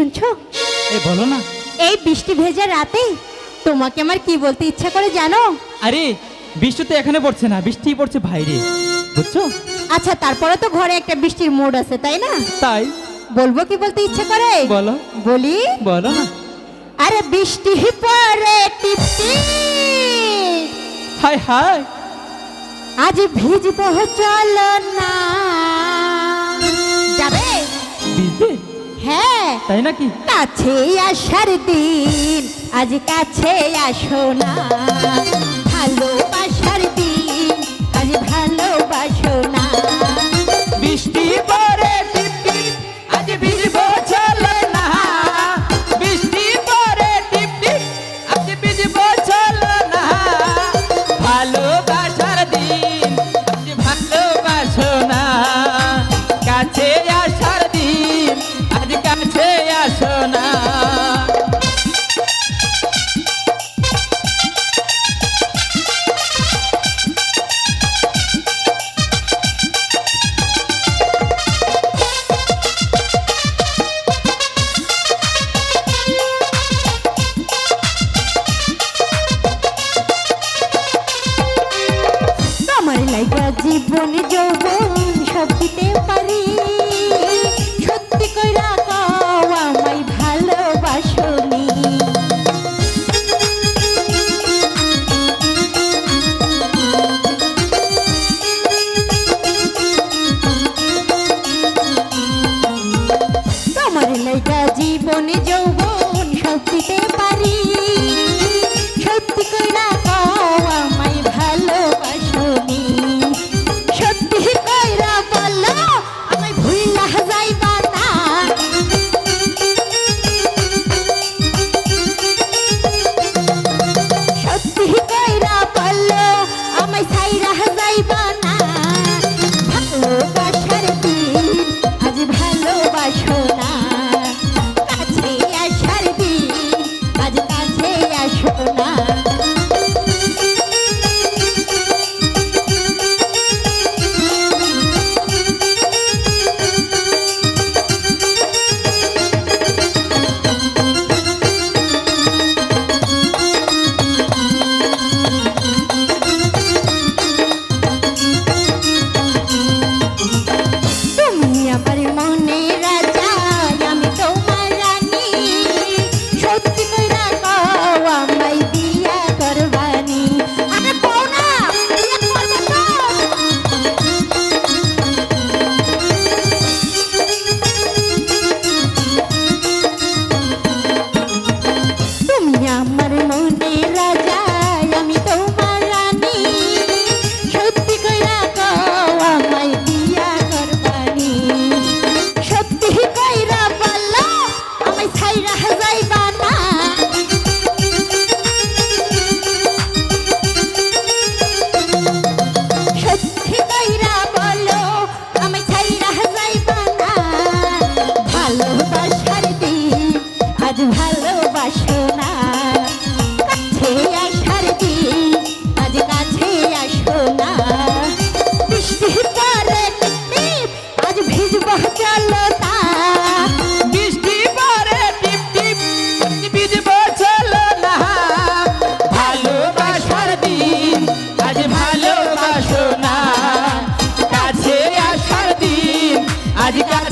শুনছো? এ বলো না। এই বৃষ্টি ভেজা রাতে তোমাকে আমার কি বলতে ইচ্ছা করে জানো? আরে বৃষ্টি তো এখানে পড়ছে না বৃষ্টি পড়ছে বাইরে। বুঝছ? আচ্ছা তারপরে তো ঘরে একটা বৃষ্টির মোড আছে তাই না? তাই। বলব কি বলতে ইচ্ছে করে? বলো। বলি? বলো না। আরে বৃষ্টি পরে টিপটি হাই হাই আজ ভিজবো চলো না। তাই নাকি? কাছে আসার দিন আজ কাছে আসো না। ভালোবাসার জীবন যৌবন সব দিতে পারি। সত্যি কইরা কও আমায় ভালোবাসনি যৌবন না আমার মন अधिकार